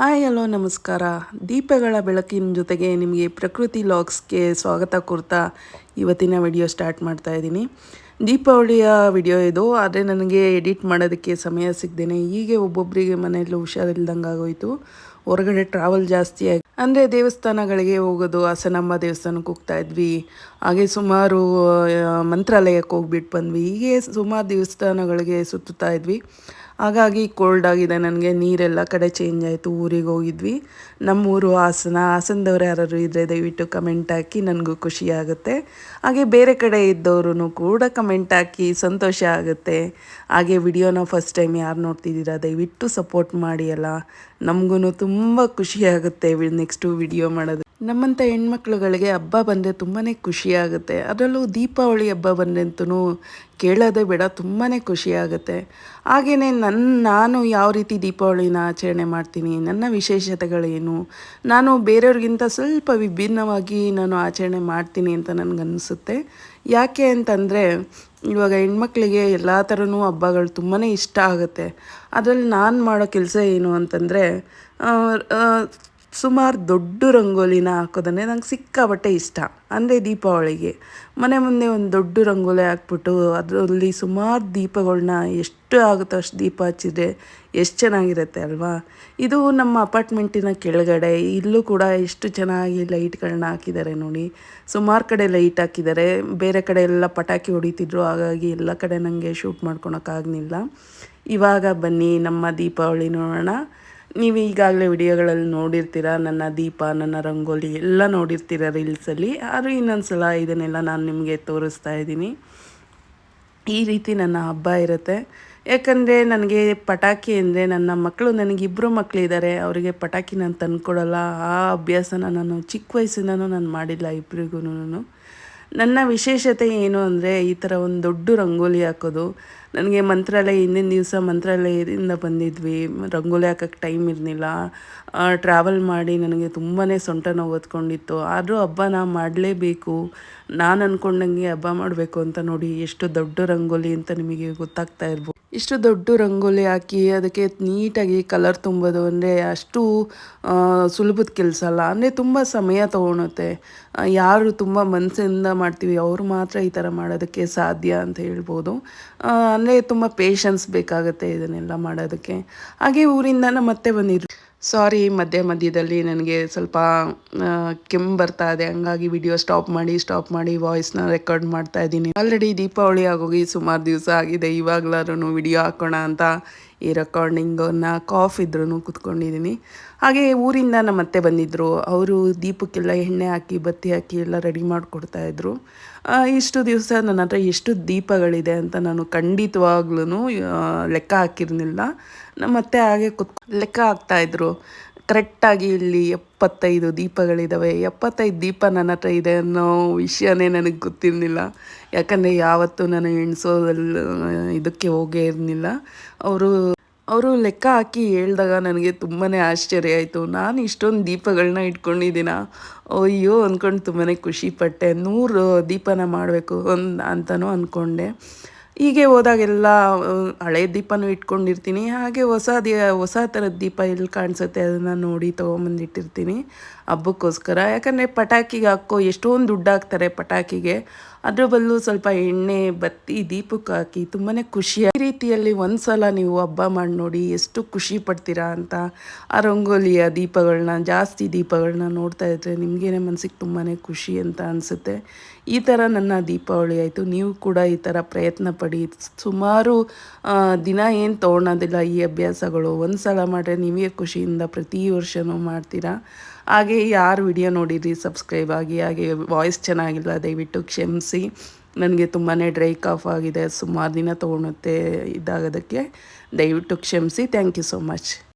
Hi, hello, ನಮಸ್ಕಾರ. ದೀಪಗಳ ಬೆಳಕಿನ ಜೊತೆಗೆ ನಿಮಗೆ ಪ್ರಕೃತಿ ಲಾಗ್ಸ್ಗೆ ಸ್ವಾಗತ ಕೊಡ್ತಾ ಇವತ್ತಿನ ವಿಡಿಯೋ ಸ್ಟಾರ್ಟ್ ಮಾಡ್ತಾ ಇದ್ದೀನಿ. ದೀಪಾವಳಿಯ ವಿಡಿಯೋ ಇದು, ಆದರೆ ನನಗೆ ಎಡಿಟ್ ಮಾಡೋದಕ್ಕೆ ಸಮಯ ಸಿಗ್ದೇನೆ. ಹೀಗೆ ಒಬ್ಬೊಬ್ಬರಿಗೆ ಮನೆಯಲ್ಲೂ ಹುಷಾರಿಲ್ದಂಗೆ ಆಗೋಯಿತು ಹೊರಗಡೆ ಟ್ರಾವೆಲ್ ಜಾಸ್ತಿ ಆಗಿ ಅಂದರೆ ದೇವಸ್ಥಾನಗಳಿಗೆ ಹೋಗೋದು, ಹಾಸನಮ್ಮ ದೇವಸ್ಥಾನಕ್ಕೆ ಹೋಗ್ತಾ ಇದ್ವಿ. ಹಾಗೆ ಸುಮಾರು ಮಂತ್ರಾಲಯಕ್ಕೆ ಹೋಗ್ಬಿಟ್ಟು ಬಂದ್ವಿ. ಹೀಗೆ ಸುಮಾರು ದೇವಸ್ಥಾನಗಳಿಗೆ ಸುತ್ತುತ್ತಾ ಇದ್ವಿ. ಹಾಗಾಗಿ ಕೋಲ್ಡ್ ಆಗಿದೆ ನನಗೆ, ನೀರೆಲ್ಲ ಕಡೆ ಚೇಂಜ್ ಆಯಿತು, ಊರಿಗೆ ಹೋಗಿದ್ವಿ. ನಮ್ಮೂರು ಹಾಸನ, ಹಾಸನದವ್ರು ಯಾರಾದ್ರು ಇದ್ದರೆ ದಯವಿಟ್ಟು ಕಮೆಂಟ್ ಹಾಕಿ, ನನಗೂ ಖುಷಿ ಆಗುತ್ತೆ. ಹಾಗೆ ಬೇರೆ ಕಡೆ ಇದ್ದವರು ಕೂಡ ಕಮೆಂಟ್ ಹಾಕಿ, ಸಂತೋಷ ಆಗುತ್ತೆ. ಹಾಗೆ ವಿಡಿಯೋನ ಫಸ್ಟ್ ಟೈಮ್ ಯಾರು ನೋಡ್ತಿದ್ದೀರಾ, ದಯವಿಟ್ಟು ಸಪೋರ್ಟ್ ಮಾಡಿ ಅಲ್ಲ. ನಮಗೂ ತುಂಬ ಖುಷಿ ಆಗುತ್ತೆ ನೆಕ್ಸ್ಟು ವಿಡಿಯೋ ಮಾಡೋದು. ನಮ್ಮಂಥ ಹೆಣ್ಮಕ್ಳುಗಳಿಗೆ ಹಬ್ಬ ಬಂದರೆ ತುಂಬಾ ಖುಷಿಯಾಗುತ್ತೆ. ಅದರಲ್ಲೂ ದೀಪಾವಳಿ ಹಬ್ಬ ಬಂದಂತೂ ಕೇಳೋದೇ ಬೇಡ ತುಂಬಾ ಖುಷಿ ಆಗುತ್ತೆ ಹಾಗೆಯೇ ನನ್ನ ನಾನು ಯಾವ ರೀತಿ ದೀಪಾವಳಿನ ಆಚರಣೆ ಮಾಡ್ತೀನಿ, ನನ್ನ ವಿಶೇಷತೆಗಳೇನು ನಾನು ಬೇರೆಯವ್ರಿಗಿಂತ ಸ್ವಲ್ಪ ವಿಭಿನ್ನವಾಗಿ ನಾನು ಆಚರಣೆ ಮಾಡ್ತೀನಿ ಅಂತ ನನಗನ್ನಿಸುತ್ತೆ ಯಾಕೆ ಅಂತಂದರೆ, ಇವಾಗ ಹೆಣ್ಮಕ್ಳಿಗೆ ಎಲ್ಲ ಥರನೂ ಹಬ್ಬಗಳು ತುಂಬಾ ಇಷ್ಟ ಆಗುತ್ತೆ. ಅದರಲ್ಲಿ ನಾನು ಮಾಡೋ ಕೆಲಸ ಏನು ಅಂತಂದರೆ ಸುಮಾರು ದೊಡ್ಡ ರಂಗೋಲಿನ ಹಾಕೋದಂದರೆ ನಂಗೆ ಸಿಕ್ಕಾಬಟ್ಟೆ ಇಷ್ಟ. ಅಂದರೆ ದೀಪಾವಳಿಗೆ. ಮನೆ ಮುಂದೆ ಒಂದು ದೊಡ್ಡ ರಂಗೋಲಿ ಹಾಕ್ಬಿಟ್ಟು ಅದರಲ್ಲಿ ಸುಮಾರು ದೀಪಗಳನ್ನ ಎಷ್ಟು ಆಗುತ್ತೋ ಅಷ್ಟು ದೀಪ ಹಚ್ಚಿದ್ರೆ ಎಷ್ಟು ಚೆನ್ನಾಗಿರುತ್ತೆ ಅಲ್ವಾ? ಇದು ನಮ್ಮ ಅಪಾರ್ಟ್ಮೆಂಟಿನ ಕೆಳಗಡೆ. ಇಲ್ಲೂ ಕೂಡ ಎಷ್ಟು ಚೆನ್ನಾಗಿ ಲೈಟ್ಗಳನ್ನ ಹಾಕಿದ್ದಾರೆ ನೋಡಿ. ಸುಮಾರು ಕಡೆ ಲೈಟ್ ಹಾಕಿದ್ದಾರೆ ಬೇರೆ ಕಡೆ ಎಲ್ಲ ಪಟಾಕಿ ಹೊಡಿತಿದ್ರು. ಹಾಗಾಗಿ ಎಲ್ಲ ಕಡೆ ನನಗೆ ಶೂಟ್ ಮಾಡ್ಕೊಳಕ್ಕಾಗಲಿಲ್ಲ ಇವಾಗ ಬನ್ನಿ ನಮ್ಮ ದೀಪಾವಳಿ ನೋಡೋಣ. ನೀವು ಈಗಾಗಲೇ ವಿಡಿಯೋಗಳಲ್ಲಿ ನೋಡಿರ್ತೀರ, ನನ್ನ ದೀಪ, ನನ್ನ ರಂಗೋಲಿ ಎಲ್ಲ ನೋಡಿರ್ತೀರ ರೀಲ್ಸಲ್ಲಿ. ಆದರೂ ಇನ್ನೊಂದು ಸಲ ಇದನ್ನೆಲ್ಲ ನಾನು ನಿಮಗೆ ತೋರಿಸ್ತಾ ಇದ್ದೀನಿ. ಈ ರೀತಿ ನನ್ನ ಹಬ್ಬ ಇರುತ್ತೆ. ಯಾಕಂದರೆ ನನಗೆ ಪಟಾಕಿ ಅಂದರೆ ನನ್ನ ಮಕ್ಕಳು ನನಗಿಬ್ಬರು ಮಕ್ಕಳಿದ್ದಾರೆ ಅವರಿಗೆ ಪಟಾಕಿ ನಾನು ತಂದುಕೊಡಲ್ಲ. ಆ ಅಭ್ಯಾಸನ ನಾನು ಚಿಕ್ಕ ವಯಸ್ಸಿಂದನೂ ನಾನು ಮಾಡಿಲ್ಲ ಇಬ್ಬರಿಗೂ ನನ್ನ ವಿಶೇಷತೆ ಏನು ಅಂದರೆ ಈ ಥರ ಒಂದು ದೊಡ್ಡ ರಂಗೋಲಿ ಹಾಕೋದು. ನನಗೆ ಮಂತ್ರಾಲಯ, ಹಿಂದಿನ ದಿವಸ ಮಂತ್ರಾಲಯದಿಂದ ಬಂದಿದ್ವಿ. ರಂಗೋಲಿ ಹಾಕೋಕ್ಕೆ ಟೈಮ್ ಇರಲಿಲ್ಲ. ಟ್ರಾವೆಲ್ ಮಾಡಿ ನನಗೆ ತುಂಬಾ ಸೊಂಟ ನೋವು ಹೊತ್ಕೊಂಡಿತ್ತು. ಆದರೂ ನಾನು ಮಾಡಲೇಬೇಕು. ನಾನು ಅಂದ್ಕೊಂಡಂಗೆ ಹಬ್ಬ ಮಾಡಬೇಕು ಅಂತ ನೋಡಿ ಎಷ್ಟು ದೊಡ್ಡ ರಂಗೋಲಿ ಅಂತ ನಿಮಗೆ ಗೊತ್ತಾಗ್ತಾ ಇರ್ಬೋದು. ಇಷ್ಟು ದೊಡ್ಡ ರಂಗೋಲಿ ಹಾಕಿ ಅದಕ್ಕೆ ನೀಟಾಗಿ ಕಲರ್ ತುಂಬೋದು ಅಂದರೆ ಅಷ್ಟು ಸುಲಭದ ಕೆಲಸ ಅಲ್ಲ. ಅಂದರೆ ತುಂಬ ಸಮಯ ತೊಗೊಳುತ್ತೆ. ಯಾರು ತುಂಬ ಮನಸ್ಸಿಂದ ಮಾಡ್ತೀವಿ, ಅವರು ಮಾತ್ರ ಈ ಥರ ಮಾಡೋದಕ್ಕೆ ಸಾಧ್ಯ ಅಂತ ಹೇಳ್ಬೋದು. ಅಂದರೆ ತುಂಬ ಪೇಷನ್ಸ್ ಬೇಕಾಗುತ್ತೆ ಇದನ್ನೆಲ್ಲ ಮಾಡೋದಕ್ಕೆ. ಹಾಗೆ ಊರಿಂದ ಮತ್ತೆ ಬಂದಿದ್ರು. ಸಾರಿ ಮಧ್ಯ ಮಧ್ಯದಲ್ಲಿ ನನಗೆ ಸ್ವಲ್ಪ ಕೆಮ್ಮು ಬರ್ತಾ ಇದೆ. ಹಂಗಾಗಿ ವಿಡಿಯೋ ಸ್ಟಾಪ್ ಮಾಡಿ ಸ್ಟಾಪ್ ಮಾಡಿ ವಾಯ್ಸ್ನ ರೆಕಾರ್ಡ್ ಮಾಡ್ತಾ ಇದ್ದೀನಿ. ಆಲ್ರೆಡಿ ದೀಪಾವಳಿ ಆಗೋಗಿ ಸುಮಾರು ದಿವಸ ಆಗಿದೆ. ಇವಾಗ್ಲಾರು ವಿಡಿಯೋ ಹಾಕೋಣ ಅಂತ ಈ ರೆಕಾರ್ಡಿಂಗನ್ನು ಕಾಫ್ ಇದ್ರೂ ಕುತ್ಕೊಂಡಿದ್ದೀನಿ ಹಾಗೆ ಊರಿಂದ ನಮ್ಮ ಅತ್ತೆ ಬಂದಿದ್ದರು ಅವರು ದೀಪಕ್ಕೆಲ್ಲ ಎಣ್ಣೆ ಹಾಕಿ, ಬತ್ತಿ ಹಾಕಿ ಎಲ್ಲ ರೆಡಿ ಮಾಡಿಕೊಡ್ತಾಯಿದ್ರು ಇಷ್ಟು ದಿವಸ ನನ್ನ ಹತ್ರ ಎಷ್ಟು ದೀಪಗಳಿದೆ ಅಂತ ನಾನು ಖಂಡಿತವಾಗ್ಲೂ ಲೆಕ್ಕ ಹಾಕಿರಲಿಲ್ಲ. ನಮ್ಮ ಅತ್ತೆ ಹಾಗೆ ಕುತ್ ಲೆಕ್ಕ ಹಾಕ್ತಾಯಿದ್ರು ಕರೆಕ್ಟಾಗಿ ಇಲ್ಲಿ ಎಪ್ಪತ್ತೈದು ದೀಪಗಳಿದ್ದಾವೆ ಎಪ್ಪತ್ತೈದು ದೀಪ ನನ್ನ ಹತ್ರ ಇದೆ ಅನ್ನೋ ವಿಷಯನೇ ನನಗೆ ಗೊತ್ತಿರಲಿಲ್ಲ. ಯಾಕಂದರೆ ಯಾವತ್ತೂ ನಾನು ಎಣಿಸೋದಲ್ಲ ಇದಕ್ಕೆ ಹೋಗೇ ಇರಲಿಲ್ಲ. ಅವರು ಅವರು ಲೆಕ್ಕ ಹಾಕಿ ಹೇಳಿದಾಗ ನನಗೆ ತುಂಬಾ ಆಶ್ಚರ್ಯ ಆಯಿತು. ನಾನು ಇಷ್ಟೊಂದು ದೀಪಗಳನ್ನ ಇಟ್ಕೊಂಡಿದ್ದೀನ? ಅಯ್ಯೋ ಅಂದ್ಕೊಂಡು ತುಂಬಾ ಖುಷಿಪಟ್ಟೆ ನೂರು ದೀಪನ ಮಾಡಬೇಕು ಒಂದು ಅಂತಲೂ ಅಂದ್ಕೊಂಡೆ ಹೀಗೆ ಹೋದಾಗೆಲ್ಲ ಹಳೆ ದೀಪನೂ ಇಟ್ಕೊಂಡಿರ್ತೀನಿ. ಹಾಗೆ ಹೊಸ ದಿ, ಹೊಸ ಥರದ ದೀಪ ಎಲ್ಲಿ ಕಾಣಿಸುತ್ತೆ ಅದನ್ನು ನೋಡಿ ತೊಗೊಂಬಂದಿಟ್ಟಿರ್ತೀನಿ ಹಬ್ಬಕ್ಕೋಸ್ಕರ. ಯಾಕಂದರೆ ಪಟಾಕಿಗೆ ಹಾಕೋ ಎಷ್ಟೊಂದು ದುಡ್ಡು ಹಾಕ್ತಾರೆ ಪಟಾಕಿಗೆ. ಅದ್ರ ಬದಲು ಸ್ವಲ್ಪ ಎಣ್ಣೆ, ಬತ್ತಿ, ದೀಪಕ್ಕೆ ಹಾಕಿ ತುಂಬಾ ಖುಷಿ. ಈ ರೀತಿಯಲ್ಲಿ ಒಂದು ಸಲ ನೀವು ಹಬ್ಬ ಮಾಡಿ ನೋಡಿ ಎಷ್ಟು ಖುಷಿ ಪಡ್ತೀರಾ ಅಂತ, ಆ ರಂಗೋಲಿಯ ದೀಪಗಳನ್ನ ಜಾಸ್ತಿ ದೀಪಗಳನ್ನ ನೋಡ್ತಾ ಇದ್ದರೆ ನಿಮಗೇನೆ ಮನಸ್ಸಿಗೆ ತುಂಬಾ ಖುಷಿ ಅಂತ ಅನಿಸುತ್ತೆ. ಈ ಥರ ನನ್ನ ದೀಪಾವಳಿ ಆಯಿತು. ನೀವು ಕೂಡ ಈ ಥರ ಪ್ರಯತ್ನ ಪಡಿ. ಸುಮಾರು ದಿನ ಏನು ತೊಗೊಳೋದಿಲ್ಲ ಈ ಅಭ್ಯಾಸಗಳು. ಒಂದು ಸಲ ಮಾಡಿದ್ರೆ ನೀವೇ ಖುಷಿಯಿಂದ ಪ್ರತಿ ವರ್ಷವೂ ಮಾಡ್ತೀರಾ? ಹಾಗೆ ಯಾರು ವಿಡಿಯೋ ನೋಡಿರಿ ಸಬ್ಸ್ಕ್ರೈಬ್ ಆಗಿ, ಹಾಗೆ ವಾಯ್ಸ್ ಚೆನ್ನಾಗಿಲ್ಲ, ದಯವಿಟ್ಟು ಕ್ಷಮಿಸಿ. ನನಗೆ ತುಂಬಾ ಡ್ರೈ ಕಾಫ್ ಆಗಿದೆ. ಸುಮಾರು ದಿನ ತೊಗೊಳುತ್ತೆ ಇದಾಗೋದಕ್ಕೆ. ದಯವಿಟ್ಟು ಕ್ಷಮಿಸಿ. Thank you so much.